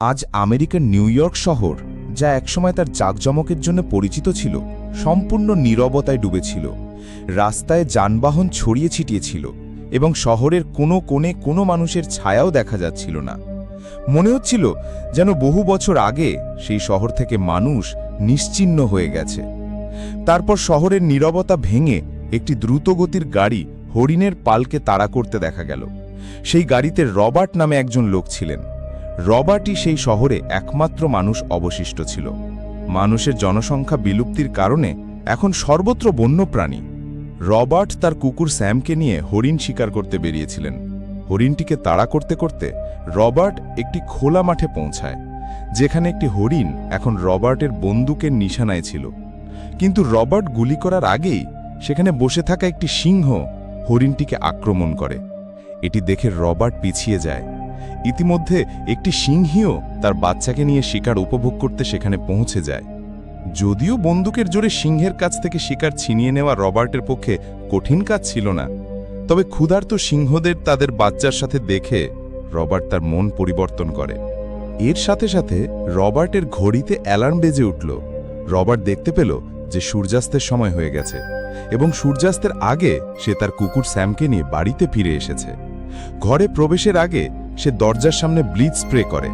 আজ আমেরিকার new York শহর, যা একসময় তার জাকজমকের জন্য পরিচিত ছিল, সম্পূর্ণ নীরবতায় ডুবেছিল, রাস্তায় যানবাহন ছড়িয়ে ছিটিয়েছিল এবং শহরের কোনো কোণে কোনো মানুষের ছায়াও দেখা যাচ্ছিল না। মনে হচ্ছিল যেন বহু বছর আগে সেই শহর থেকে মানুষ নিশ্চিহ্ন হয়ে গেছে। তারপর শহরের নীরবতা ভেঙে একটি দ্রুতগতির গাড়ি হরিণের পালকে তাড়া করতে দেখা গেল। সেই গাড়িতে রবার্ট নামে একজন লোক ছিলেন। রবার্টই সেই শহরে একমাত্র মানুষ অবশিষ্ট ছিল। মানুষের জনসংখ্যা বিলুপ্তির কারণে এখন সর্বত্র বন্যপ্রাণী। রবার্ট তার কুকুর স্যামকে নিয়ে হরিণ শিকার করতে বেরিয়েছিলেন। হরিণটিকে তাড়া করতে করতে রবার্ট একটি খোলা মাঠে পৌঁছায়, যেখানে একটি হরিণ এখন রবার্টের বন্দুকের নিশানায় ছিল। কিন্তু রবার্ট গুলি করার আগেই সেখানে বসে থাকা একটি সিংহ হরিণটিকে আক্রমণ করে। এটি দেখে রবার্ট পিছিয়ে যায়। ইতিমধ্যে একটি সিংহীও তার বাচ্চাকে নিয়ে শিকার উপভোগ করতে সেখানে পৌঁছে যায়। যদিও বন্দুকের জোরে সিংহের কাছ থেকে শিকার ছিনিয়ে নেওয়া রবার্টের পক্ষে কঠিন কাজ ছিল না, তবে ক্ষুধার্ত সিংহদের তাদের বাচ্চার সাথে দেখে রবার্ট তার মন পরিবর্তন করে। এর সাথে সাথে রবার্টের ঘড়িতে অ্যালার্ম বেজে উঠল। রবার্ট দেখতে পেল যে সূর্যাস্তের সময় হয়ে গেছে এবং সূর্যাস্তের আগে সে তার কুকুর স্যামকে নিয়ে বাড়িতে ফিরে এসেছে। ঘরে প্রবেশের আগে সে দরজার সামনে ব্লিচ স্প্রে করে।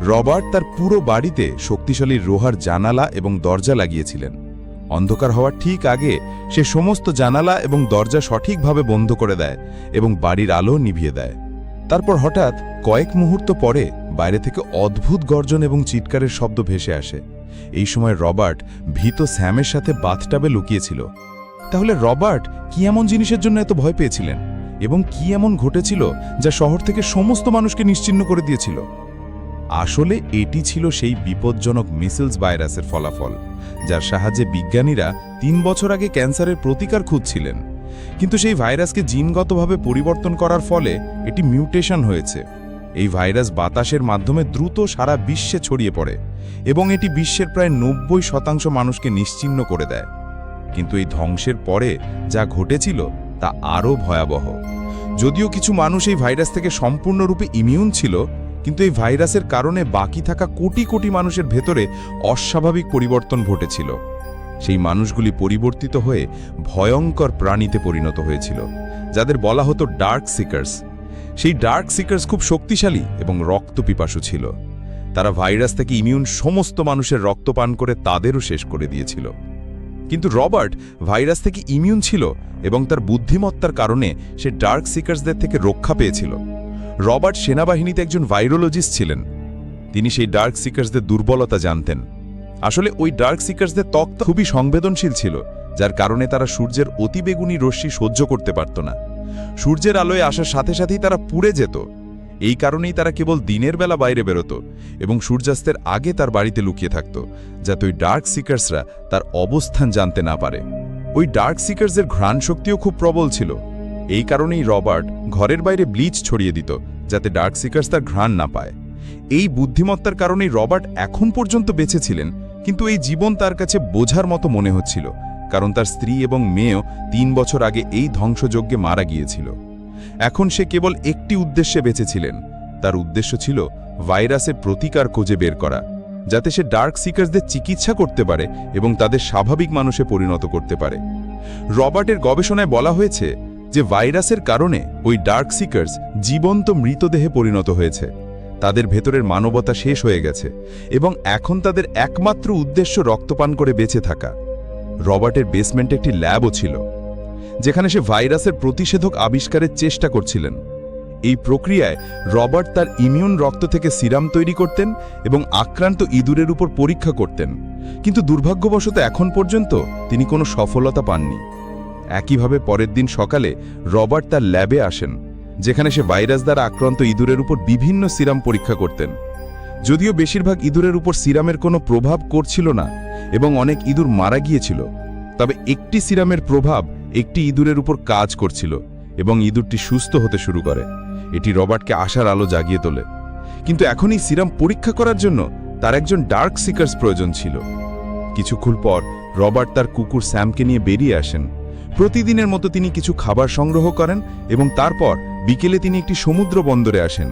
রবার্ট তার পুরো বাড়িতে শক্তিশালী রোহার জানালা এবং দরজা লাগিয়েছিলেন। অন্ধকার হওয়ার ঠিক আগে সে সমস্ত জানালা এবং দরজা সঠিকভাবে বন্ধ করে দেয় এবং বাড়ির আলো নিভিয়ে দেয়। তারপর হঠাৎ কয়েক মুহূর্ত পরে বাইরে থেকে অদ্ভুত গর্জন এবং চিৎকারের শব্দ ভেসে আসে। এই সময় রবার্ট ভীত স্যামের সাথে বাথটাবে লুকিয়েছিল। তাহলে রবার্ট কি এমন জিনিসের জন্য এত ভয় পেয়েছিলেন? এবং কি এমন ঘটেছিল যা শহর থেকে সমস্ত মানুষকে নিশ্চিহ্ন করে দিয়েছিল? আসলে এটি ছিল সেই বিপজ্জনক মিসেলস ভাইরাসের ফলাফল, যার সাহায্যে বিজ্ঞানীরা তিন বছর আগে ক্যান্সারের প্রতিকার খুঁজছিলেন। কিন্তু সেই ভাইরাসকে জিনগতভাবে পরিবর্তন করার ফলে এটি মিউটেশন হয়েছে। এই ভাইরাস বাতাসের মাধ্যমে দ্রুত সারা বিশ্বে ছড়িয়ে পড়ে এবং এটি বিশ্বের প্রায় নব্বই শতাংশ মানুষকে নিশ্চিহ্ন করে দেয়। কিন্তু এই ধ্বংসের পরে যা ঘটেছিল তা আরও ভয়াবহ। যদিও কিছু মানুষ এই ভাইরাস থেকে সম্পূর্ণরূপে ইমিউন ছিল, কিন্তু এই ভাইরাসের কারণে বাকি থাকা কোটি কোটি মানুষের ভেতরে অস্বাভাবিক পরিবর্তন ঘটেছিল। সেই মানুষগুলি পরিবর্তিত হয়ে ভয়ঙ্কর প্রাণীতে পরিণত হয়েছিল, যাদের বলা হতো ডার্ক সিকার্স। সেই ডার্ক সিকার্স খুব শক্তিশালী এবং রক্তপিপাসু ছিল। তারা ভাইরাস থেকে ইমিউন সমস্ত মানুষের রক্ত পান করে তাদেরও শেষ করে দিয়েছিল। কিন্তু রবার্ট ভাইরাস থেকে ইমিউন ছিল এবং তার বুদ্ধিমত্তার কারণে সে ডার্ক সিকার্সদের থেকে রক্ষা পেয়েছিল। রবার্ট সেনাবাহিনীতে একজন ভাইরোলজিস্ট ছিলেন। তিনি সেই ডার্ক সিকার্সদের দুর্বলতা জানতেন। আসলে ওই ডার্ক সিকার্সদের ত্বক খুবই সংবেদনশীল ছিল, যার কারণে তারা সূর্যের অতিবেগুনি রশ্মি সহ্য করতে পারত না। সূর্যের আলোয় আসার সাথে সাথেই তারা পুড়ে যেত। এই কারণেই তারা কেবল দিনের বেলা বাইরে বেরোত এবং সূর্যাস্তের আগে তার বাড়িতে লুকিয়ে থাকত, যাতে ওই ডার্ক সিকার্সরা তার অবস্থান জানতে না পারে। ওই ডার্ক সিকার্সের ঘ্রাণ শক্তিও খুব প্রবল ছিল। এই কারণেই রবার্ট ঘরের বাইরে ব্লিচ ছড়িয়ে দিত, যাতে ডার্ক সিকার্স তার ঘ্রাণ না পায়। এই বুদ্ধিমত্তার কারণেই রবার্ট এখন পর্যন্ত বেঁচে ছিলেন, কিন্তু এই জীবন তার কাছে বোঝার মতো মনে হচ্ছিল, কারণ তার স্ত্রী এবং মেয়েও তিন বছর আগে এই ধ্বংসযজ্ঞে মারা গিয়েছিল। এখন সে কেবল একটি উদ্দেশ্যে বেঁচেছিলেন। তার উদ্দেশ্য ছিল ভাইরাসের প্রতিকার খোঁজে বের করা, যাতে সে ডার্ক সিকার্সদের চিকিৎসা করতে পারে এবং তাদের স্বাভাবিক মানুষে পরিণত করতে পারে। রবার্টের গবেষণায় বলা হয়েছে যে ভাইরাসের কারণে ওই ডার্ক সিকার্স জীবন্ত মৃতদেহে পরিণত হয়েছে। তাদের ভেতরের মানবতা শেষ হয়ে গেছে এবং এখন তাদের একমাত্র উদ্দেশ্য রক্তপান করে বেঁচে থাকা। রবার্টের বেসমেন্টে একটি ল্যাবও ছিল। যেখানে সে ভাইরাসের প্রতিষেধক আবিষ্কারের চেষ্টা করছিলেন। এই প্রক্রিয়ায় রবার্ট তার ইমিউন রক্ত থেকে সিরাম তৈরি করতেন এবং আক্রান্ত ইঁদুরের উপর পরীক্ষা করতেন। কিন্তু দুর্ভাগ্যবশত এখন পর্যন্ত তিনি কোনো সফলতা পাননি। একইভাবে পরের দিন সকালে রবার্ট তার ল্যাবে আসেন, যেখানে সে ভাইরাস দ্বারা আক্রান্ত ইঁদুরের উপর বিভিন্ন সিরাম পরীক্ষা করতেন। যদিও বেশিরভাগ ইঁদুরের উপর সিরামের কোনো প্রভাব করছিল না এবং অনেক ইঁদুর মারা গিয়েছিল, তবে একটি সিরামের প্রভাব একটি ইঁদুরের উপর কাজ করছিল এবং ইঁদুরটি সুস্থ হতে শুরু করে। এটি রবার্টকে আশার আলো জাগিয়ে তোলে। কিন্তু এখন এই সিরাম পরীক্ষা করার জন্য তার একজন ডার্ক সিকার্স প্রয়োজন ছিল। কিছুক্ষণ পর রবার্ট তার কুকুর স্যামকে নিয়ে বেরিয়ে আসেন। প্রতিদিনের মতো তিনি কিছু খাবার সংগ্রহ করেন এবং তারপর বিকেলে তিনি একটি সমুদ্র বন্দরে আসেন।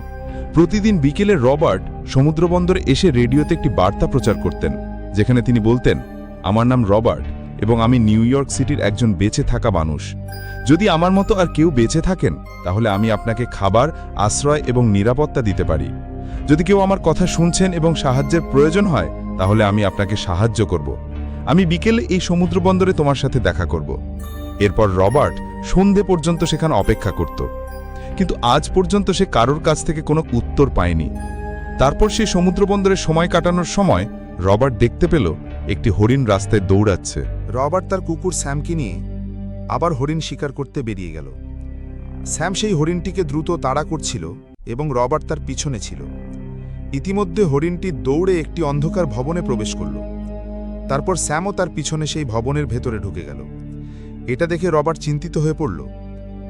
প্রতিদিন বিকেলে রবার্ট সমুদ্রবন্দরে এসে রেডিওতে একটি বার্তা প্রচার করতেন, যেখানে তিনি বলতেন, আমার নাম রবার্ট। এবং আমি নিউ ইয়র্ক সিটির একজন বেঁচে থাকা মানুষ। যদি আমার মতো আর কেউ বেঁচে থাকেন, তাহলে আমি আপনাকে খাবার, আশ্রয় এবং নিরাপত্তা দিতে পারি। যদি কেউ আমার কথা শুনছেন এবং সাহায্যের প্রয়োজন হয়, তাহলে আমি আপনাকে সাহায্য করব। আমি বিকেলে এই সমুদ্র বন্দরে তোমার সাথে দেখা করব। এরপর রবার্ট সন্ধে পর্যন্ত সেখানে অপেক্ষা করত। কিন্তু আজ পর্যন্ত সে কারোর কাছ থেকে কোনো উত্তর পায়নি। তারপর সে সমুদ্র বন্দরে সময় কাটানোর সময় রবার্ট দেখতে পেল একটি হরিণ রাস্তায় দৌড়াচ্ছে। রবার্ট তার কুকুর স্যামকে নিয়ে আবার হরিণ শিকার করতে বেরিয়ে গেল। স্যাম সেই হরিণটিকে দ্রুত তাড়া করছিল এবং রবার্ট তার পিছনে ছিল। ইতিমধ্যে হরিণটি দৌড়ে একটি অন্ধকার ভবনে প্রবেশ করল। তারপর স্যামও তার পিছনে সেই ভবনের ভেতরে ঢুকে গেল। এটা দেখে রবার্ট চিন্তিত হয়ে পড়ল,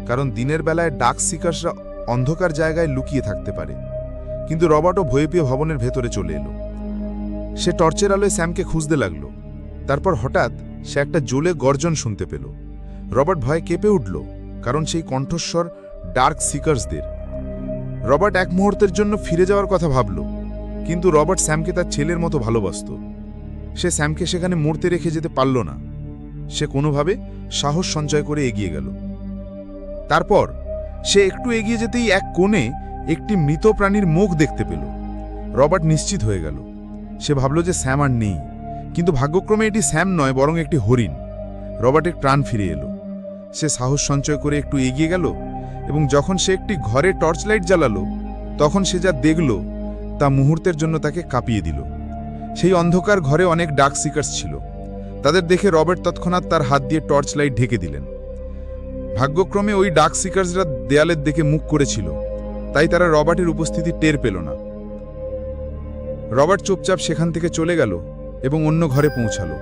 কারণ দিনের বেলায় ডাক সিকার্সরা অন্ধকার জায়গায় লুকিয়ে থাকতে পারে। কিন্তু রবার্টও ভয়ে পেয়ে ভবনের ভেতরে চলে এলো। সে টর্চের আলোয় স্যামকে খুঁজতে লাগল। তারপর হঠাৎ সে একটা জোলে গর্জন শুনতে পেল। রবার্ট ভয়ে কেঁপে উঠল, কারণ সেই কণ্ঠস্বর ডার্ক সিকার্সদের। রবার্ট এক মুহূর্তের জন্য ফিরে যাওয়ার কথা ভাবল, কিন্তু রবার্ট স্যামকে তার ছেলের মতো ভালোবাসত। সে স্যামকে সেখানে মরতে রেখে যেতে পারল না। সে কোনোভাবে সাহস সঞ্চয় করে এগিয়ে গেল। তারপর সে একটু এগিয়ে যেতেই এক কোণে একটি মৃত প্রাণীর মুখ দেখতে পেল। রবার্ট নিশ্চিত হয়ে গেল। সে ভাবল যে স্যাম আর নেই। কিন্তু ভাগ্যক্রমে এটি স্যাম নয়, বরং একটি হরিণ। রবার্টের প্রাণ ফিরে এলো। সে সাহস সঞ্চয় করে একটু এগিয়ে গেল এবং যখন সে একটি ঘরে টর্চ লাইট জ্বালালো, তখন সে যা দেখল তা মুহূর্তের জন্য তাকে কাঁপিয়ে দিল। সেই অন্ধকার ঘরে অনেক ডাক সিকার্স ছিল। তাদের দেখে রবার্ট তৎক্ষণাৎ তার হাত দিয়ে টর্চ লাইট ঢেকে দিলেন। ভাগ্যক্রমে ওই ডাক সিকার্সরা দেয়ালের দিকে মুখ করেছিল। তাই তারা রবার্টের উপস্থিতি টের পেল না। রবার্ট চুপচাপ সেখান থেকে চলে গেল এবং অন্য ঘরে পৌঁছালো।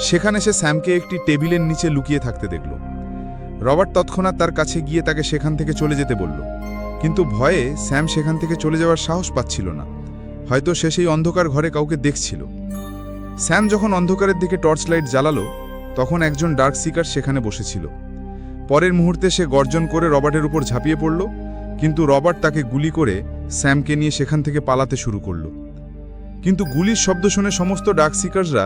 সেখানে সে স্যামকে একটি টেবিলের নিচে লুকিয়ে থাকতে দেখল। রবার্ট তৎক্ষণাৎ তার কাছে গিয়ে তাকে সেখান থেকে চলে যেতে বলল। কিন্তু ভয়ে স্যাম সেখান থেকে চলে যাওয়ার সাহস পাচ্ছিল না। হয়তো সে সেই অন্ধকার ঘরে কাউকে দেখছিল। স্যাম যখন অন্ধকারের দিকে টর্চ লাইট জ্বালালো, তখন একজন ডার্ক সিকার সেখানে বসেছিল। পরের মুহূর্তে সে গর্জন করে রবার্টের উপর ঝাঁপিয়ে পড়ল, কিন্তু রবার্ট তাকে গুলি করে স্যামকে নিয়ে সেখান থেকে পালাতে শুরু করল। কিন্তু গুলির শব্দ শুনে সমস্ত ডাক সিকার্সরা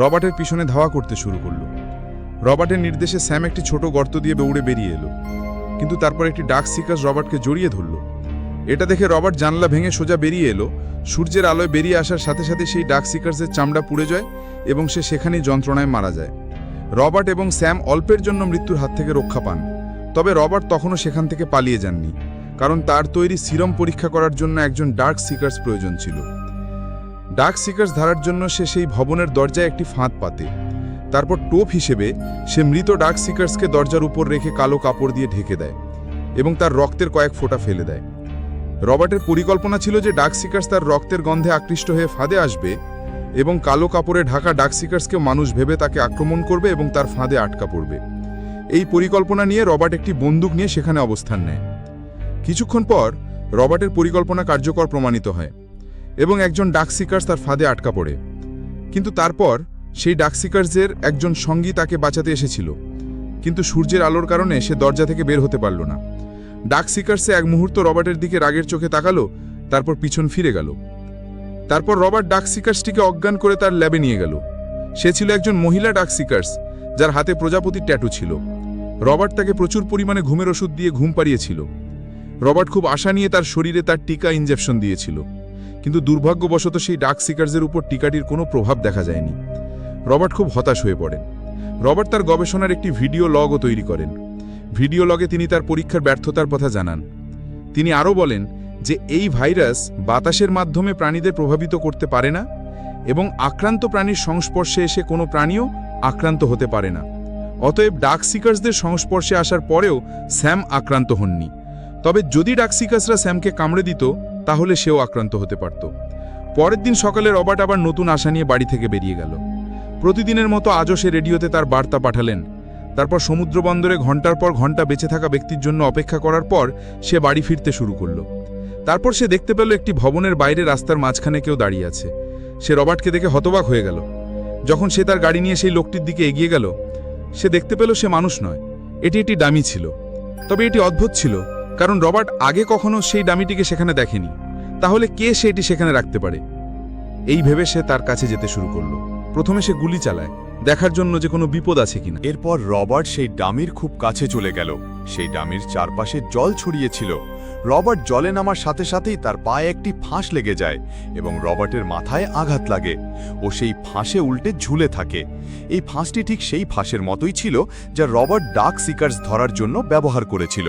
রবার্টের পিছনে ধাওয়া করতে শুরু করল। রবার্টের নির্দেশে স্যাম একটি ছোট গর্ত দিয়ে বেউড়ে বেরিয়ে এলো, কিন্তু তারপর একটি ডাক সিকার্স রবার্টকে জড়িয়ে ধরল। এটা দেখে রবার্ট জানলা ভেঙে সোজা বেরিয়ে এলো, সূর্যের আলোয় বেরিয়ে আসার সাথে সাথে সেই ডাক সিকার্সের চামড়া পুড়ে যায় এবং সে সেখানেই যন্ত্রণায় মারা যায়। রবার্ট এবং স্যাম অল্পের জন্য মৃত্যুর হাত থেকে রক্ষা পান, তবে রবার্ট তখনও সেখান থেকে পালিয়ে যাননি, কারণ তার তৈরি সিরম পরীক্ষা করার জন্য একজন ডার্ক সিকার্স প্রয়োজন ছিল। ডার্ক সিকার্স ধরার জন্য সে সেই ভবনের দরজায় একটি ফাঁদ পাতে। তারপর টোপ হিসেবে সে মৃত ডার্ক সিকার্সকে দরজার উপর রেখে কালো কাপড় দিয়ে ঢেকে দেয় এবং তার রক্তের কয়েক ফোঁটা ফেলে দেয়। রবার্টের পরিকল্পনা ছিল যে ডার্ক সিকার্স তার রক্তের গন্ধে আকৃষ্ট হয়ে ফাঁদে আসবে এবং কালো কাপড়ে ঢাকা ডার্ক সিকার্সকে মানুষ ভেবে তাকে আক্রমণ করবে এবং তার ফাঁদে আটকা পড়বে। এই পরিকল্পনা নিয়ে রবার্ট একটি বন্দুক নিয়ে সেখানে অবস্থান নেয়। কিছুক্ষণ পর রবার্টের পরিকল্পনা কার্যকর প্রমাণিত হয়। এবং একজন ডাক সিকার্স তার ফাঁদে আটকা পড়ে। কিন্তু তারপর সেই ডাক সিকার্সের একজন সঙ্গী তাকে বাঁচাতে এসেছিল। কিন্তু সূর্যের আলোর কারণে সে দরজা থেকে বের হতে পারল না। ডাক সিকার্সে এক মুহূর্ত রবার্টের দিকে রাগের চোখে তাকালো, তারপর পিছন ফিরে গেল। তারপর রবার্ট ডাক সিকার্সটিকে অজ্ঞান করে তার ল্যাবে নিয়ে গেল। সে ছিল একজন মহিলা ডাক সিকার্স যার হাতে প্রজাপতির ট্যাটু ছিল। রবার্ট তাকে প্রচুর পরিমাণে ঘুমের ওষুধ দিয়ে ঘুম পাড়িয়েছিল। রবার্ট খুব আশা নিয়ে তার শরীরে তার টিকা ইঞ্জেকশন দিয়েছিল। কিন্তু দুর্ভাগ্যবশত সেই ডাক সিকার্সের উপর টিকাটির কোনো প্রভাব দেখা যায়নি। রবার্ট খুব হতাশ হয়ে পড়েন। রবার্ট তার গবেষণার একটি ভিডিও লগও তৈরি করেন। ভিডিও লগে তিনি তার পরীক্ষার ব্যর্থতার কথা জানান। তিনি আরও বলেন যে, এই ভাইরাস বাতাসের মাধ্যমে প্রাণীদের প্রভাবিত করতে পারে না এবং আক্রান্ত প্রাণীর সংস্পর্শে এসে কোনো প্রাণীও আক্রান্ত হতে পারে না। অতএব ডাক সিকার্সদের সংস্পর্শে আসার পরেও স্যাম আক্রান্ত হননি। তবে যদি ডাক সিকার্সরা স্যামকে কামড়ে দিত তাহলে সেও আক্রান্ত হতে পারত। পরের দিন সকালে রবার্ট আবার নতুন আশা নিয়ে বাড়ি থেকে বেরিয়ে গেল। প্রতিদিনের মতো আজও সে রেডিওতে তার বার্তা পাঠালেন। তারপর সমুদ্র বন্দরে ঘণ্টার পর ঘণ্টা বেঁচে থাকা ব্যক্তির জন্য অপেক্ষা করার পর সে বাড়ি ফিরতে শুরু করল। তারপর সে দেখতে পেল একটি ভবনের বাইরে রাস্তার মাঝখানে কেউ দাঁড়িয়ে আছে। সে রবার্টকে দেখে হতবাক হয়ে গেল। যখন সে তার গাড়ি নিয়ে সেই লোকটির দিকে এগিয়ে গেল, সে দেখতে পেল সে মানুষ নয়। এটি একটি ডামি ছিল। তবে এটি অদ্ভুত ছিল। কারণ রবার্ট আগে কখনো সেই ডামিটিকে সেখানে দেখেনি। তাহলে কে সেটি সেখানে রাখতে পারে? এই ভেবে সে তার কাছে যেতে শুরু করল। প্রথমে সে গুলি চালায়, দেখার জন্য যে কোনো বিপদ আছে কিনা। এরপর রবার্ট সেই ডামির খুব কাছে চলে গেল। সেই ডামির চারপাশে জল ছড়িয়েছিল। রবার্ট জলে নামার সাথে সাথেই তার পায়ে একটি ফাঁস লেগে যায় এবং রবার্টের মাথায় আঘাত লাগে। ও সেই ফাঁসে উল্টে ঝুলে থাকে। এই ফাঁসটি ঠিক সেই ফাঁসের মতোই ছিল যা রবার্ট ডাক সিকার্স ধরার জন্য ব্যবহার করেছিল।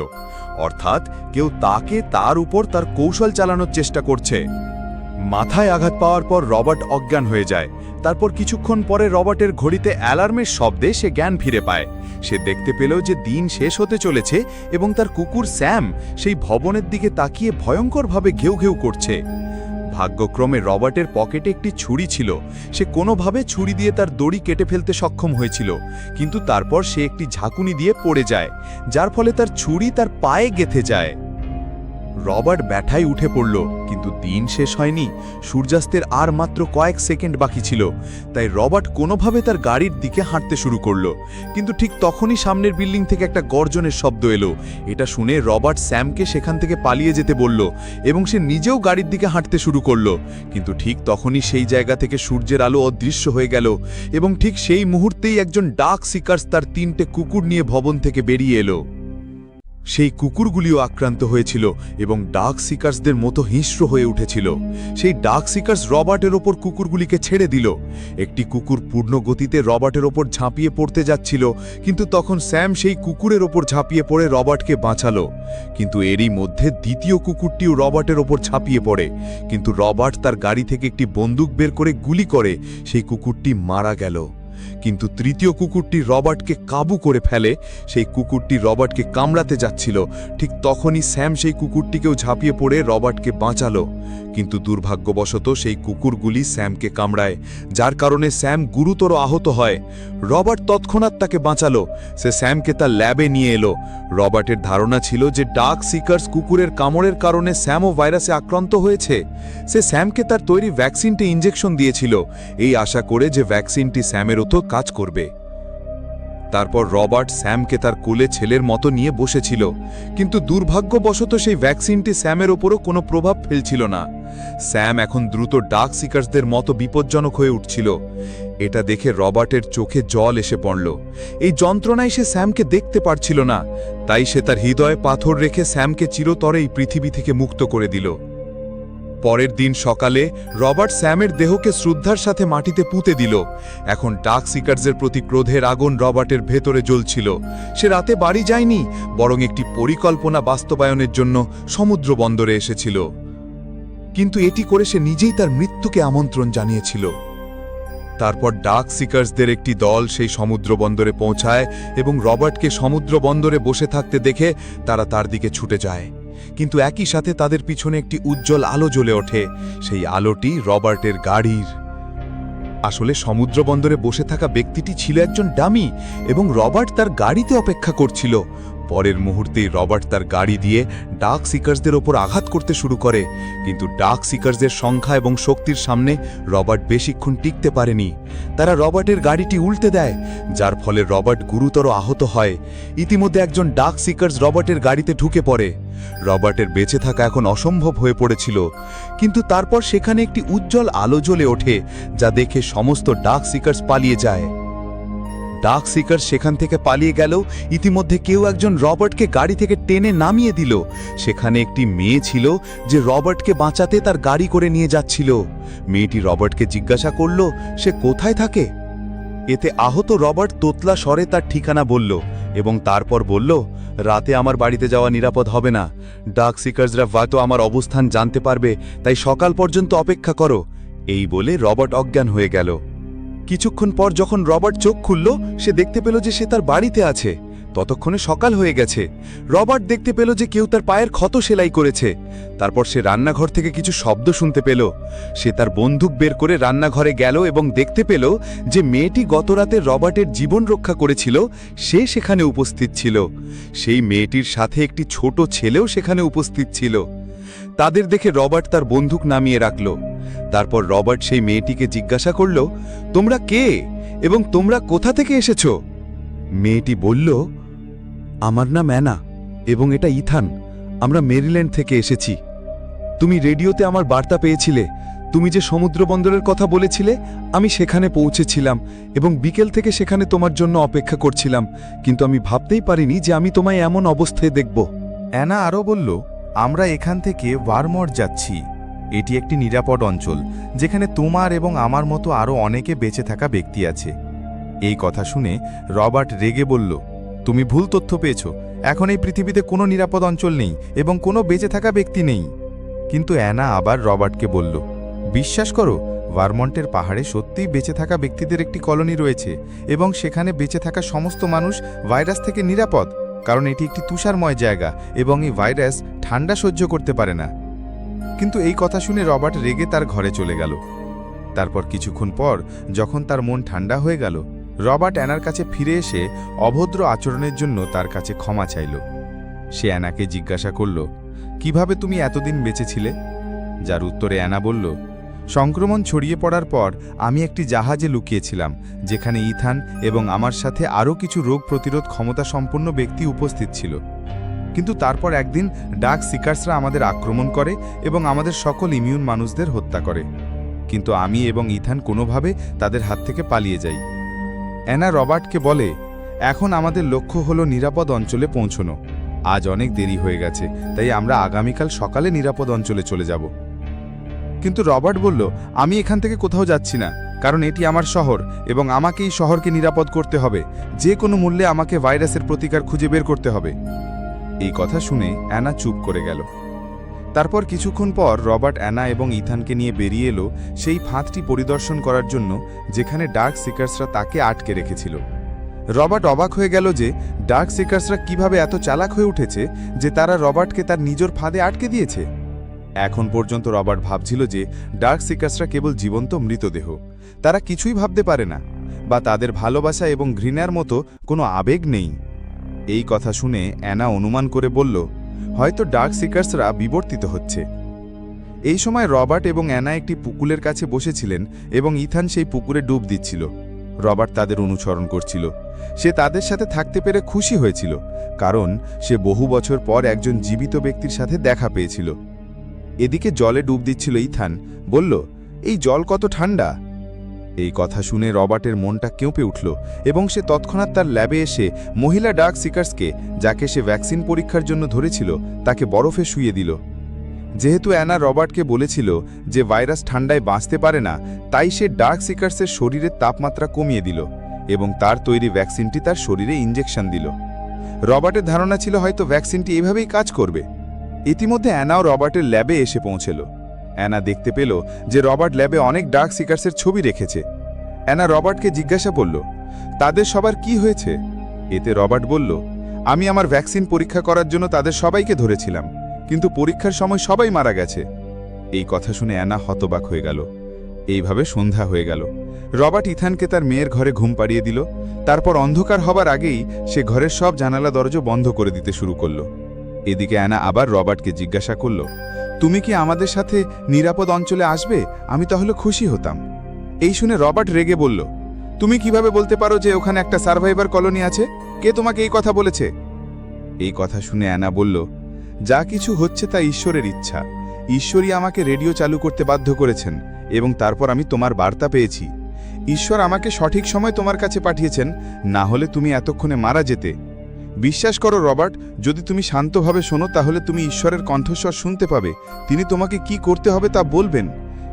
অর্থাৎ কেউ তাকে তার উপর তার কৌশল চালানোর চেষ্টা করছে। মাথায় আঘাত পাওয়ার পর রবার্ট অজ্ঞান হয়ে যায়। তারপর কিছুক্ষণ পরে রবার্টের ঘড়িতে অ্যালার্মের শব্দে সে জ্ঞান ফিরে পায়। সে দেখতে পেল যে দিন শেষ হতে চলেছে এবং তার কুকুর স্যাম সেই ভবনের দিকে তাকিয়ে ভয়ঙ্করভাবে ঘেউ ঘেউ করছে। ভাগ্যক্রমে রবার্টের পকেটে একটি ছুরি ছিল। সে কোনোভাবে ছুরি দিয়ে তার দড়ি কেটে ফেলতে সক্ষম হয়েছিল। কিন্তু তারপর সে একটি ঝাঁকুনি দিয়ে পড়ে যায়, যার ফলে তার ছুরি তার পায়ে গেথে যায়। রবার্ট ব্যাঠায় উঠে পড়ল, কিন্তু দিন শেষ হয়নি, সূর্যাস্তের আর মাত্র কয়েক সেকেন্ড বাকি ছিল, তাই রবার্ট কোনোভাবে তার গাড়ির দিকে হাঁটতে শুরু করল, কিন্তু ঠিক তখনই সামনের বিল্ডিং থেকে একটা গর্জনের শব্দ এলো, এটা শুনে রবার্ট স্যামকে সেখান থেকে পালিয়ে যেতে বলল, এবং সে নিজেও গাড়ির দিকে হাঁটতে শুরু করল, কিন্তু ঠিক তখনই সেই জায়গা থেকে সূর্যের আলো অদৃশ্য হয়ে গেল, এবং ঠিক সেই মুহূর্তেই একজন ডাক সিকার্স তার তিনটে কুকুর নিয়ে ভবন থেকে বেরিয়ে এলো। সেই কুকুরগুলিও আক্রান্ত হয়েছিল এবং ডাক সিকার্সদের মতো হিংস্র হয়ে উঠেছিল। সেই ডাক সিকার্স রবার্টের ওপর কুকুরগুলিকে ছেড়ে দিল। একটি কুকুর পূর্ণ গতিতে রবার্টের ওপর ঝাঁপিয়ে পড়তে যাচ্ছিল, কিন্তু তখন স্যাম সেই কুকুরের ওপর ঝাঁপিয়ে পড়ে রবার্টকে বাঁচালো। কিন্তু এরই মধ্যে দ্বিতীয় কুকুরটিও রবার্টের ওপর ঝাঁপিয়ে পড়ে। কিন্তু রবার্ট তার গাড়ি থেকে একটি বন্দুক বের করে গুলি করে। সেই কুকুরটি মারা গেল। কিন্তু তৃতীয় কুকুরটি রবার্টকে কাবু করে ফেলে। সেই কুকুরটি রবার্টকে কামড়াতে যাচ্ছিল। ঠিক তখনই স্যাম সেই কুকুরটিকেও ঝাঁপিয়ে পড়ে রবার্টকে বাঁচালো। কিন্তু দুর্ভাগ্যবশত সেই কুকুরগুলি স্যামকে কামড়ায়, যার কারণে স্যাম গুরুতর আহত হয়। রবার্ট তৎক্ষণাৎ তাকে বাঁচালো। সে স্যামকে তার ল্যাবে নিয়ে এলো। রবার্টের ধারণা ছিল যে ডাক সিকার্স কুকুরের কামড়ের কারণে স্যামও ভাইরাসে আক্রান্ত হয়েছে। সে স্যামকে তার তৈরি ভ্যাকসিনটি ইঞ্জেকশন দিয়েছিল। এই আশা করে যে ভ্যাকসিনটি স্যামের ওতো কাজ করবে। তারপর রবার্ট স্যামকে তার কোলে ছেলের মতো নিয়ে বসেছিল, কিন্তু দুর্ভাগ্যবশত সেই ভ্যাকসিনটি স্যামের ওপরও কোনো প্রভাব ফেলছিল না। স্যাম এখন দ্রুত ডাক সিকার্সদের মতো বিপজ্জনক হয়ে উঠছিল। এটা দেখে রবার্টের চোখে জল এসে পড়ল। এই যন্ত্রণায় সে স্যামকে দেখতে পারছিল না, তাই সে তার হৃদয়ে পাথর রেখে স্যামকে চিরতরেই পৃথিবী থেকে মুক্ত করে দিল। পরের দিন সকালে রবার্ট স্যামের দেহকে শ্রদ্ধার সাথে মাটিতে পুঁতে দিল। এখন ডাক সিকার্সের প্রতি ক্রোধের আগুন রবার্টের ভেতরে জ্বলছিল। সে রাতে বাড়ি যায়নি, বরং একটি পরিকল্পনা বাস্তবায়নের জন্য সমুদ্র বন্দরে এসেছিল। কিন্তু এটি করে সে নিজেই তার মৃত্যুকে আমন্ত্রণ জানিয়েছিল। তারপর ডাক সিকার্সদের একটি দল সেই সমুদ্র বন্দরে পৌঁছায় এবং রবার্টকে সমুদ্র বন্দরে বসে থাকতে দেখে তারা তার দিকে ছুটে যায়। কিন্তু একই সাথে তাদের পিছনে একটি উজ্জ্বল আলো জ্বলে ওঠে। সেই আলোটি রবার্টের গাড়ির। আসলে সমুদ্র বন্দরে বসে থাকা ব্যক্তিটি ছিল একজন ডামি এবং রবার্ট তার গাড়িতে অপেক্ষা করছিল। পরের মুহূর্তেই রবার্ট তার গাড়ি দিয়ে ডাক সিকার্সদের ওপর আঘাত করতে শুরু করে। কিন্তু ডাক সিকার্সদের সংখ্যা এবং শক্তির সামনে রবার্ট বেশিক্ষণ টিকতে পারেনি। তারা রবার্টের গাড়িটি উল্টে দেয়, যার ফলে রবার্ট গুরুতর আহত হয়। ইতিমধ্যে একজন ডাক সিকার্স রবার্টের গাড়িতে ঢুকে পড়ে। রবার্টের বেঁচে থাকা এখন অসম্ভব হয়ে পড়েছিল। কিন্তু তারপর সেখানে একটি উজ্জ্বল আলো জ্বলে ওঠে, যা দেখে সমস্ত ডাক সিকার্স পালিয়ে যায়। ডাক সিকার সেখান থেকে পালিয়ে গেল। ইতিমধ্যে কেউ একজন রবার্টকে গাড়ি থেকে টেনে নামিয়ে দিল। সেখানে একটি মেয়ে ছিল যে রবার্টকে বাঁচাতে তার গাড়ি করে নিয়ে যাচ্ছিল। মেয়েটি রবার্টকে জিজ্ঞাসা করল, সে কোথায় থাকে? এতে আহত রবার্ট তোতলা স্বরে তার ঠিকানা বলল এবং তারপর বলল, রাতে আমার বাড়িতে যাওয়া নিরাপদ হবে না। ডাক সিকার্সরা হয়তো আমার অবস্থান জানতে পারবে, তাই সকাল পর্যন্ত অপেক্ষা করো। এই বলে রবার্ট অজ্ঞান হয়ে গেল। কিছুক্ষণ পর যখন রবার্ট চোখ খুলল, সে দেখতে পেল যে সে তার বাড়িতে আছে। ততক্ষণে সকাল হয়ে গেছে। রবার্ট দেখতে পেল যে কেউ তার পায়ের ক্ষত সেলাই করেছে। তারপর সে রান্নাঘর থেকে কিছু শব্দ শুনতে পেল। সে তার বন্দুক বের করে রান্নাঘরে গেল এবং দেখতে পেল যে মেয়েটি গতরাতে রবার্টের জীবন রক্ষা করেছিল, সে সেখানে উপস্থিত ছিল। সেই মেয়েটির সাথে একটি ছোট ছেলেও সেখানে উপস্থিত ছিল। তাদের দেখে রবার্ট তার বন্দুক নামিয়ে রাখল। তারপর রবার্ট সেই মেয়েটিকে জিজ্ঞাসা করল, তোমরা কে এবং তোমরা কোথা থেকে এসেছ? মেয়েটি বলল, আমার নাম অ্যানা এবং এটা ইথান। আমরা মেরিল্যান্ড থেকে এসেছি। তুমি রেডিওতে আমার বার্তা পেয়েছিলে। তুমি যে সমুদ্র বন্দরের কথা বলেছিলে, আমি সেখানে পৌঁছেছিলাম এবং বিকেল থেকে সেখানে তোমার জন্য অপেক্ষা করছিলাম। কিন্তু আমি ভাবতেই পারিনি যে আমি তোমায় এমন অবস্থায় দেখব। অ্যানা আরও বলল, আমরা এখান থেকে ওয়ারমর যাচ্ছি। এটি একটি নিরাপদ অঞ্চল, যেখানে তোমার এবং আমার মতো আরও অনেকে বেঁচে থাকা ব্যক্তি আছে। এই কথা শুনে রবার্ট রেগে বলল, তুমি ভুল তথ্য পেয়েছ। এখন এই পৃথিবীতে কোনো নিরাপদ অঞ্চল নেই এবং কোনো বেঁচে থাকা ব্যক্তি নেই। কিন্তু অ্যানা আবার রবার্টকে বলল, বিশ্বাস করো, ভারমন্টের পাহাড়ে সত্যিই বেঁচে থাকা ব্যক্তিদের একটি কলোনি রয়েছে এবং সেখানে বেঁচে থাকা সমস্ত মানুষ ভাইরাস থেকে নিরাপদ, কারণ এটি একটি তুষারময় জায়গা এবং এই ভাইরাস ঠান্ডা সহ্য করতে পারে না। কিন্তু এই কথা শুনে রবার্ট রেগে তার ঘরে চলে গেল। তারপর কিছুক্ষণ পর, যখন তার মন ঠান্ডা হয়ে গেল, রবার্ট অ্যানার কাছে ফিরে এসে অভদ্র আচরণের জন্য তার কাছে ক্ষমা চাইল। সে অ্যানাকে জিজ্ঞাসা করল, কীভাবে তুমি এতদিন বেঁচেছিলে? যার উত্তরে অ্যানা বলল, সংক্রমণ ছড়িয়ে পড়ার পর আমি একটি জাহাজে লুকিয়েছিলাম, যেখানে ইথান এবং আমার সাথে আরও কিছু রোগ প্রতিরোধ ক্ষমতা সম্পন্ন ব্যক্তি উপস্থিত ছিল। কিন্তু তারপর একদিন ডাক সিকার্সরা আমাদের আক্রমণ করে এবং আমাদের সকল ইমিউন মানুষদের হত্যা করে। কিন্তু আমি এবং ইথান কোনোভাবে তাদের হাত থেকে পালিয়ে যাই। অ্যানা রবার্টকে বলে, এখন আমাদের লক্ষ্য হলো নিরাপদ অঞ্চলে পৌঁছনো। আজ অনেক দেরি হয়ে গেছে, তাই আমরা আগামীকাল সকালে নিরাপদ অঞ্চলে চলে যাব। কিন্তু রবার্ট বলল, আমি এখান থেকে কোথাও যাচ্ছি না, কারণ এটি আমার শহর এবং আমাকে এই শহরকে নিরাপদ করতে হবে। যে কোনো মূল্যে আমাকে ভাইরাসের প্রতিকার খুঁজে বের করতে হবে। এই কথা শুনে অ্যানা চুপ করে গেল। তারপর কিছুক্ষণ পর রবার্ট, অ্যানা এবং ইথানকে নিয়ে বেরিয়ে এলো সেই ফাঁদটি পরিদর্শন করার জন্য যেখানে ডার্ক সিকার্সরা তাকে আটকে রেখেছিল। রবার্ট অবাক হয়ে গেল যে ডার্ক সিকার্সরা কীভাবে এত চালাক হয়ে উঠেছে যে তারা রবার্টকে তার নিজের ফাঁদে আটকে দিয়েছে। এখন পর্যন্ত রবার্ট ভাবছিল যে ডার্ক সিকার্সরা কেবল জীবন্ত মৃতদেহ। তারা কিছুই ভাবতে পারে না, বা তাদের ভালোবাসা এবং ঘৃণার মতো কোনো আবেগ নেই। এই কথা শুনে অ্যানা অনুমান করে বলল, হয়তো ডার্ক সিকার্সরা বিবর্তিত হচ্ছে। এই সময় রবার্ট এবং অ্যানা একটি পুকুরের কাছে বসেছিলেন এবং ইথান সেই পুকুরে ডুব দিচ্ছিল। রবার্ট তাদের অনুসরণ করছিল। সে তাদের সাথে থাকতে পেরে খুশি হয়েছিল, কারণ সে বহু বছর পর একজন জীবিত ব্যক্তির সাথে দেখা পেয়েছিল। এদিকে জলে ডুব দিচ্ছিল ইথান। বলল, এই জল কত ঠান্ডা! এই কথা শুনে রবার্টের মনটা কেঁপে উঠল এবং সে তৎক্ষণাৎ তার ল্যাবে এসে মহিলা ডার্ক সিকার্সকে, যাকে সে ভ্যাকসিন পরীক্ষার জন্য ধরেছিল, তাকে বরফে শুয়ে দিল। যেহেতু অ্যানা রবার্টকে বলেছিল যে ভাইরাস ঠান্ডায় বাঁচতে পারে না, তাই সে ডার্ক সিকার্সের শরীরের তাপমাত্রা কমিয়ে দিল এবং তার তৈরি ভ্যাকসিনটি তার শরীরে ইঞ্জেকশন দিল। রবার্টের ধারণা ছিল হয়তো ভ্যাকসিনটি এভাবেই কাজ করবে। ইতিমধ্যে অ্যানাও রবার্টের ল্যাবে এসে পৌঁছেল। অ্যানা দেখতে পেল যে রবার্ট ল্যাবে অনেক ডার্ক সিকার্সের ছবি রেখেছে। অ্যানা রবার্টকে জিজ্ঞাসা করল, তাদের সবার কি হয়েছে? এতে রবার্ট বলল, আমি আমার ভ্যাকসিন পরীক্ষা করার জন্য তাদের সবাইকে ধরেছিলাম, কিন্তু পরীক্ষার সময় সবাই মারা গেছে। এই কথা শুনে অ্যানা হতবাক হয়ে গেল। এইভাবে সন্ধ্যা হয়ে গেল। রবার্ট ইথানকে তার মেয়ের ঘরে ঘুম পাড়িয়ে দিল। তারপর অন্ধকার হবার আগেই সে ঘরের সব জানালা দরজা বন্ধ করে দিতে শুরু করল। এদিকে অ্যানা আবার রবার্টকে জিজ্ঞাসা করল তুমি কি আমাদের সাথে নিরাপদ অঞ্চলে আসবে? আমি তাহলে খুশি হতাম। এই শুনে রবার্ট রেগে বলল, তুমি কীভাবে বলতে পারো যে ওখানে একটা সার্ভাইভার কলোনি আছে? কে তোমাকে এই কথা বলেছে? এই কথা শুনে অ্যানা বলল, যা কিছু হচ্ছে তা ঈশ্বরের ইচ্ছা। ঈশ্বরই আমাকে রেডিও চালু করতে বাধ্য করেছেন এবং তারপর আমি তোমার বার্তা পেয়েছি। ঈশ্বর আমাকে সঠিক সময় তোমার কাছে পাঠিয়েছেন, না হলে তুমি এতক্ষণে মারা যেতে। বিশ্বাস করো, রবার্ট, যদি তুমি শান্তভাবে শোনো, তাহলে তুমি ঈশ্বরের কণ্ঠস্বর শুনতে পাবে। তিনি তোমাকে কি করতে হবে তা বলবেন।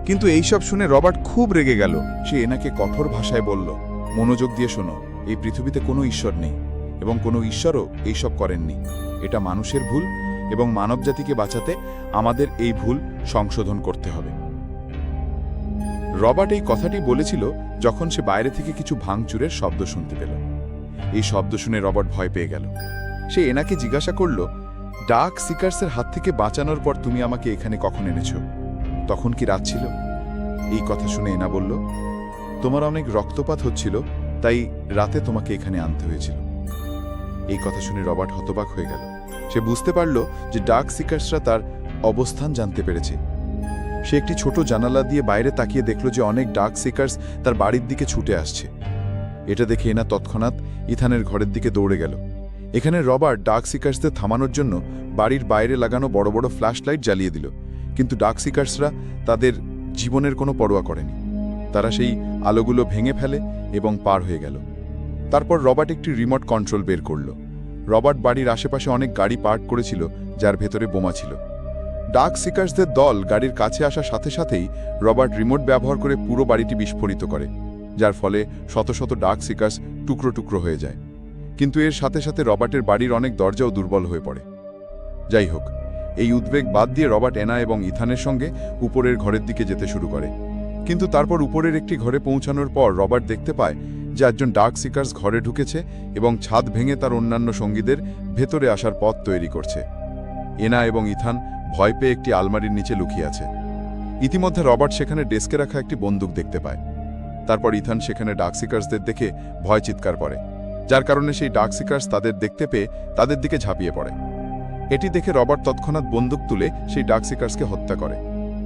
কিন্তু এইসব শুনে রবার্ট খুব রেগে গেল। সে এনাকে কঠোর ভাষায় বলল, মনোযোগ দিয়ে শোনো, এই পৃথিবীতে কোনো ঈশ্বর নেই, এবং কোনো ঈশ্বরও এইসব করেননি। এটা মানুষের ভুল, এবং মানবজাতিকে বাঁচাতে আমাদের এই ভুল সংশোধন করতে হবে। রবার্ট এই কথাটি বলেছিল যখন সে বাইরে থেকে কিছু ভাঙচুরের শব্দ শুনতে পেল। এই শব্দ শুনে রবার্ট ভয় পেয়ে গেল। সে এনাকে জিজ্ঞাসা করল ডার্ক সিকার্সের হাত থেকে বাঁচানোর পর তুমি আমাকে এখানে কখন এনেছ? তখন কি রাত ছিল? এই কথা শুনে এনা বলল, তোমার অনেক রক্তপাত হচ্ছিল, তাই রাতে তোমাকে এখানে আনতে হয়েছিল। এই কথা শুনে রবার্ট হতবাক হয়ে গেল। সে বুঝতে পারল যে ডার্ক সিকার্সরা তার অবস্থান জানতে পেরেছে। সে একটি ছোট জানালা দিয়ে বাইরে তাকিয়ে দেখল যে অনেক ডার্ক সিকার্স তার বাড়ির দিকে ছুটে আসছে। এটা দেখে এনা তৎক্ষণাৎ ইথানের ঘরের দিকে দৌড়ে গেল। এখানে রবার্ট ডার্ক সিকার্সদের থামানোর জন্য বাড়ির বাইরে লাগানো বড় বড় ফ্ল্যাশ লাইট জ্বালিয়ে দিল, কিন্তু ডার্ক সিকার্সরা তাদের জীবনের কোনো পরোয়া করেনি। তারা সেই আলোগুলো ভেঙে ফেলে এবং পার হয়ে গেল। তারপর রবার্ট একটি রিমোট কন্ট্রোল বের করল। রবার্ট বাড়ির আশেপাশে অনেক গাড়ি পার্ক করেছিল, যার ভেতরে বোমা ছিল। ডার্ক সিকার্সদের দল গাড়ির কাছে আসার সাথে সাথেই রবার্ট রিমোট ব্যবহার করে পুরো বাড়িটি বিস্ফোরিত করে। যার ফলে শত শত ডার্ক সিকার্স টুকরো টুকরো হয়ে যায়। কিন্তু এর সাথে সাথে রবার্টের বাড়ির অনেক দরজাও দুর্বল হয়ে পড়ে। যাই হোক, এই উদ্বেগ বাদ দিয়ে রবার্ট এনা এবং ইথানের সঙ্গে উপরের ঘরের দিকে যেতে শুরু করে। কিন্তু তারপর উপরের একটি ঘরে পৌঁছানোর পর রবার্ট দেখতে পায় যে একজন ডার্ক সিকার্স ঘরে ঢুকেছে এবং ছাদ ভেঙে তার অন্যান্য সঙ্গীদের ভেতরে আসার পথ তৈরি করছে। এনা এবং ইথান ভয় পেয়ে একটি আলমারির নিচে লুকিয়ে আছে। ইতিমধ্যে রবার্ট সেখানে ডেস্কে রাখা একটি বন্দুক দেখতে পায়। তারপর ইথান সেখানে ডার্ক সিকার্সদের দেখে ভয় চিৎকার করে। যার কারণে সেই ডার্ক সিকার্স তাদের দেখতে পেয়ে তাদের দিকে ঝাঁপিয়ে পড়ে। এটি দেখে রবার্ট তৎক্ষণাৎ বন্দুক তুলে সেই ডার্ক সিকার্সকে হত্যা করে।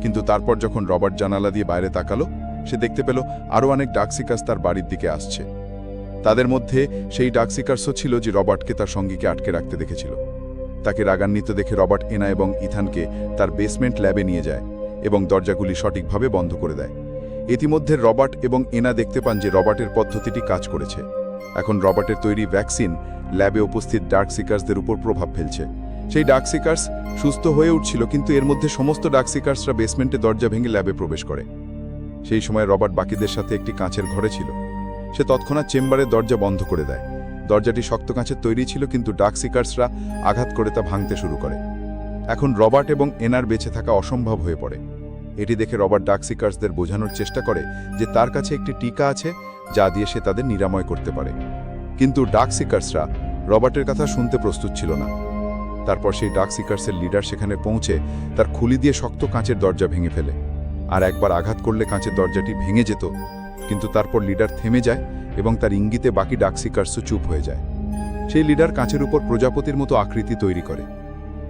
কিন্তু তারপর যখন রবার্ট জানালা দিয়ে বাইরে তাকালো, সে দেখতে পেল আরও অনেক ডার্ক সিকার্স তার বাড়ির দিকে আসছে। তাদের মধ্যে সেই ডার্ক সিকার্সও ছিল যে রবার্টকে তার সঙ্গীকে আটকে রাখতে দেখেছিল। তাকে রাগান্বিত দেখে রবার্ট এনা এবং ইথানকে তার বেসমেন্ট ল্যাবে নিয়ে যায় এবং দরজাগুলি সঠিকভাবে বন্ধ করে দেয়। ইতিমধ্যে রবার্ট এবং এনা দেখতে পান যে রবার্টের পদ্ধতিটি কাজ করেছে। এখন রবার্টের তৈরি ভ্যাকসিন ল্যাবে উপস্থিত ডার্ক সিকার্সদের উপর প্রভাব ফেলছে। সেই ডার্ক সিকার্স সুস্থ হয়ে উঠছিল, কিন্তু এর মধ্যে সমস্ত ডার্ক সিকার্সরা বেসমেন্টে দরজা ভেঙে ল্যাবে প্রবেশ করে। সেই সময় রবার্ট বাকিদের সাথে একটি কাঁচের ঘরে ছিল। সে তৎক্ষণাৎ চেম্বারের দরজা বন্ধ করে দেয়। দরজাটি শক্ত কাঁচের তৈরি ছিল, কিন্তু ডার্ক সিকার্সরা আঘাত করে তা ভাঙতে শুরু করে। এখন রবার্ট এবং এনার বেঁচে থাকা অসম্ভব হয়ে পড়ে। এটি দেখে রবার্ট ডার্ক সিকার্সদের বোঝানোর চেষ্টা করে যে তার কাছে একটি টিকা আছে যা দিয়ে সে তাদের নিরাময় করতে পারে। কিন্তু ডার্ক সিকার্সরা রবার্টের কথা শুনতে প্রস্তুত ছিল না। তারপর সেই ডার্ক সিকার্সের লিডার সেখানে পৌঁছে তার খুলি দিয়ে শক্ত কাঁচের দরজা ভেঙে ফেলে আর একবার আঘাত করলে কাঁচের দরজাটি ভেঙে যেত। কিন্তু তারপর লিডার থেমে যায় এবং তার ইঙ্গিতে বাকি ডার্ক সিকার্সও চুপ হয়ে যায়। সেই লিডার কাঁচের উপর প্রজাপতির মতো আকৃতি তৈরি করে।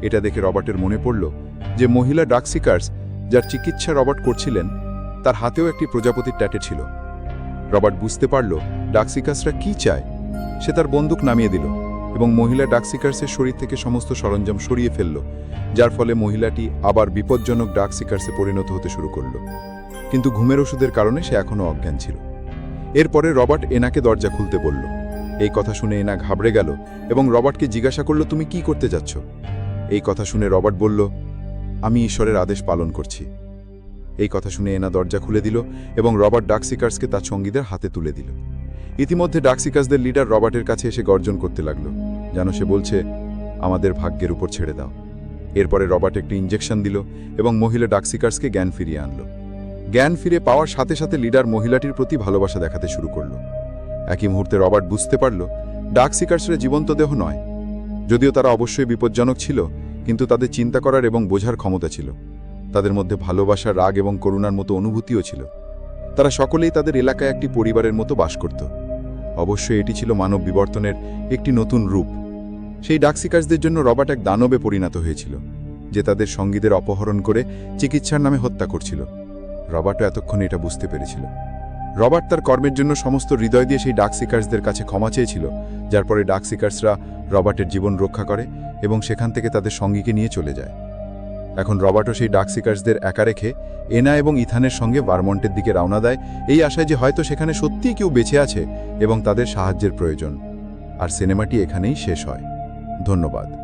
এটা দেখে রবার্টের মনে পড়ল যে মহিলা ডার্ক সিকার্স যার চিকিৎসা রবার্ট করছিলেন, তার হাতেও একটি প্রজাপতির ট্যাটে ছিল। রবার্ট বুঝতে পারল, ডাকসিকাসরা কি চায়? সে তার বন্দুক নামিয়ে দিল এবং মহিলা ডাকসিকার্সের শরীর থেকে সমস্ত সরঞ্জাম সরিয়ে ফেলল, যার ফলে মহিলাটি আবার বিপজ্জনক ডাকসিকার্সে পরিণত হতে শুরু করল। কিন্তু ঘুমের ওষুধের কারণে সে এখনও অজ্ঞান ছিল। এরপরে রবার্ট এনাকে দরজা খুলতে বলল, এই কথা শুনে এনা ঘাবড়ে গেল এবং রবার্টকে জিজ্ঞাসা করল, তুমি কি করতে যাচ্ছ? এই কথা শুনে রবার্ট বলল আমি ঈশ্বরের আদেশ পালন করছি। এই কথা শুনে এনা দরজা খুলে দিল এবং রবার্ট ডাকসিকার্সকে তার সঙ্গীদের হাতে তুলে দিল। ইতিমধ্যে ডাকসিকার্সদের লিডার রবার্টের কাছে এসে গর্জন করতে লাগল, যেন সে বলছে, আমাদের ভাগ্যের উপর ছেড়ে দাও। এরপরে রবার্ট একটি ইঞ্জেকশন দিল এবং মহিলা ডাকসিকার্সকে জ্ঞান ফিরিয়ে আনল। জ্ঞান ফিরে পাওয়ার সাথে সাথে লিডার মহিলাটির প্রতি ভালোবাসা দেখাতে শুরু করল। একই মুহূর্তে রবার্ট বুঝতে পারল, ডাকসিকার্সরা জীবন্ত দেহ নয়, যদিও তারা অবশ্যই বিপজ্জনক ছিল কিন্তু তাদের চিন্তা করার এবং বোঝার ক্ষমতা ছিল। তাদের মধ্যে ভালোবাসা, রাগ এবং করুণার মতো অনুভূতিও ছিল। তারা সকলেই তাদের এলাকায় একটি পরিবারের মতো বাস করত। অবশ্যই এটি ছিল মানব বিবর্তনের একটি নতুন রূপ। সেই ডাকসিকার্সদের জন্য রবার্ট এক দানবে পরিণত হয়েছিল, যে তাদের সঙ্গীদের অপহরণ করে চিকিৎসার নামে হত্যা করছিল। রবার্টও এতক্ষণে এটা বুঝতে পেরেছিল। রবার্ট তার কর্মের জন্য সমস্ত হৃদয় দিয়ে সেই ডাকসিকার্সদের কাছে ক্ষমা চেয়েছিল, যার পরে ডাকসিকার্সরা রবার্টের জীবন রক্ষা করে এবং সেখান থেকে তাদের সঙ্গীকে নিয়ে চলে যায়। এখন রবার্টও সেই ডাকসিকার্সদের একা রেখে এনা এবং ইথানের সঙ্গে ভারমন্টের দিকে রওনা দেয়, এই আশায় যে হয়তো সেখানে সত্যিই কেউ বেঁচে আছে এবং তাদের সাহায্যের প্রয়োজন। আর সিনেমাটি এখানেই শেষ হয়। ধন্যবাদ।